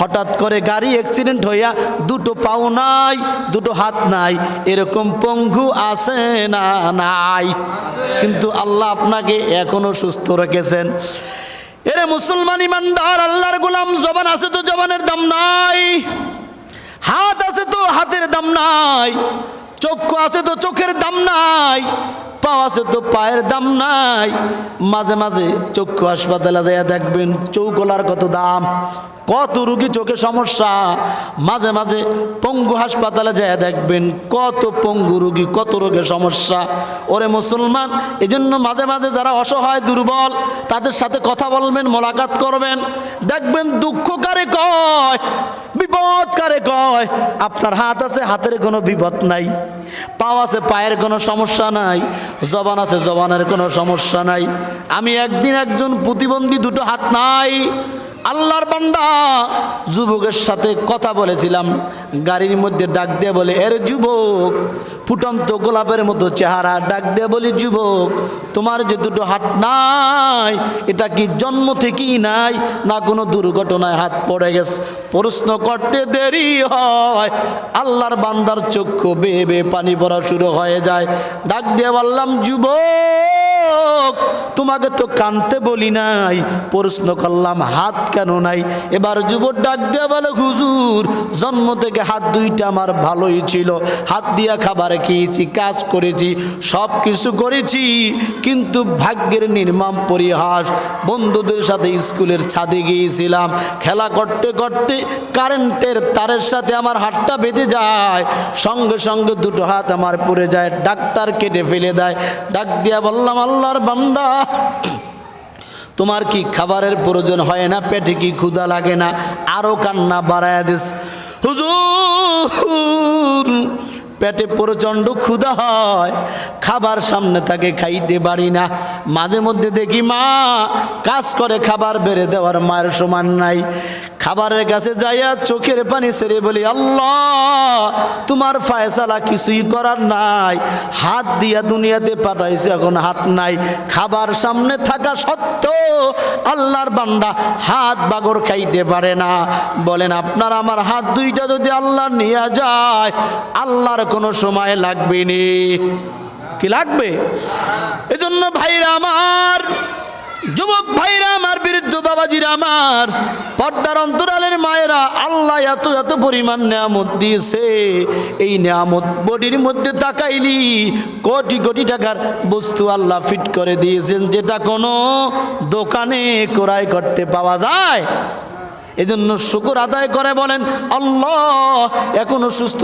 হঠাৎ করে গাড়ি অ্যাক্সিডেন্ট হইয়া দুটো পাও নাই, দুটো হাত নাই, এরকম পঙ্গু আছে না নাই? কিন্তু আল্লাহ আপনাকে এখনও সুস্থ রেখেছেন। এরে মুসলমান ইমানদার, আল্লাহর গোলাম, জবান আছে তো জবানের দাম নাই, হাত আছে তো হাতের দাম নাই, চক্ষু আছে তো চোখের দাম নাই। আছে তো পায়ের দাম নাই। মাঝে মাঝে চক্ষু হাসপাতালে যাইয়া দেখবেন চৌকলার কত দাম, কত রুগী চোখে সমস্যা। মাঝে মাঝে পঙ্গু হাসপাতালে যাইয়া দেখবেন কত পঙ্গু রুগী, কত রোগের সমস্যা। ওরে মুসলমান, এজন্য মাঝে মাঝে যারা অসহায়, দুর্বল, তাদের সাথে কথা বলবেন, মোলাকাত করবেন। দেখবেন দুঃখকারী কয়? কয়, আপনার হাত আছে, হাতের কোনো বিপদ নাই। পাও আছে, পায়ের কোনো সমস্যা নাই। জবান আছে, জবানের কোনো সমস্যা নাই। আমি একদিন একজন প্রতিবন্ধী, দুটো হাত নাই। আল্লাহর বান্দা। যুবকের সাথে কথা বলেছিলাম, গাড়ির মধ্যে ডাক দিয়ে বলে, এর যুবক, ফুটন্ত গোলাপের মতো চেহারা। ডাক দিয়ে বলি, যুবক, তোমার যে দুটো হাত নাই, এটা কি জন্ম থেকেই নাই, না কোনো দুর্ঘটনায় হাত পড়ে গেছে? প্রশ্ন করতে দেরি হয়। আল্লাহর বান্দার চক্ষু বেয়ে বেয়ে পানি পড়া শুরু হয়ে যায়। ডাক দিয়ে বললাম, যুবক তোমাকে তো কানতে বলি নাই, প্রশ্ন করলাম, হাত কেন নাই? এবার যুবক ডাক দেওয়া বলে, হুজুর, জন্ম থেকে হাত দুইটা আমার ভালোই ছিল। হাত দিয়া খাবার খেয়েছি, কাজ করেছি সব কিছু করেছি, কিন্তু ভাগ্যের নির্মাম পরিহাস, বন্ধুদের সাথে স্কুলের ছাদে গিয়েছিলাম। খেলা করতে করতে কারেন্টের তারের সাথে আমার হাতটা বেঁধে যায়। সঙ্গে সঙ্গে দুটো হাত আমার পড়ে যায়, ডাক্তার কেটে ফেলে দেয়। ডাক দিয়া বললাম আল্লাহর বান্দা। তোমার কি খাবারের প্রয়োজন হয় না? পেটে কি ক্ষুধা লাগে না? আরও কান্না বাড়ায় দিস। হুজুর, পেটে প্রচণ্ড ক্ষুধা হয়। খাবার সামনে তাকে খাইতে পারি না। মাঝে মধ্যে দেখি মা কাজ করে খাবার বেড়ে দেওয়ার মায়ের সমান নাই। খাবারের কাছে যাইয়া চোখের পানি সেরে বলি, আল্লাহ, তোমার ফায়সালা কিছুই করার নাই। হাত দিয়া দুনিয়াতে পাঠাইছে, এখন হাত নাই। খাবার সামনে থাকা সত্ত্বেও আল্লাহর বান্দা হাত বাগর খাইতে পারে না। বলেন, আপনার আমার হাত দুইটা যদি আল্লাহ নিয়ে যায়, আল্লাহর কোনো সময় লাগবে নি। কি লাগবে? এজন্য ভাইরা আমার যুবক ভাইরা আমার বৃদ্ধ বাবাজিরা আমার, পর্দার অন্তরালের মায়েরা আল্লাহ এত এত পরিমাণ নিয়ামত দিয়েছে। এই নিয়ামত বডির মধ্যে তাকাইলি, কোটি কোটি টাকার বস্তু আল্লাহ ফিট করে দিয়েছেন, যেটা কোনো দোকানে ক্রয় করতে পাওয়া যায়। এজন্য শুকুর আদায় করে বলেন, আল্লাহ এখনও সুস্থ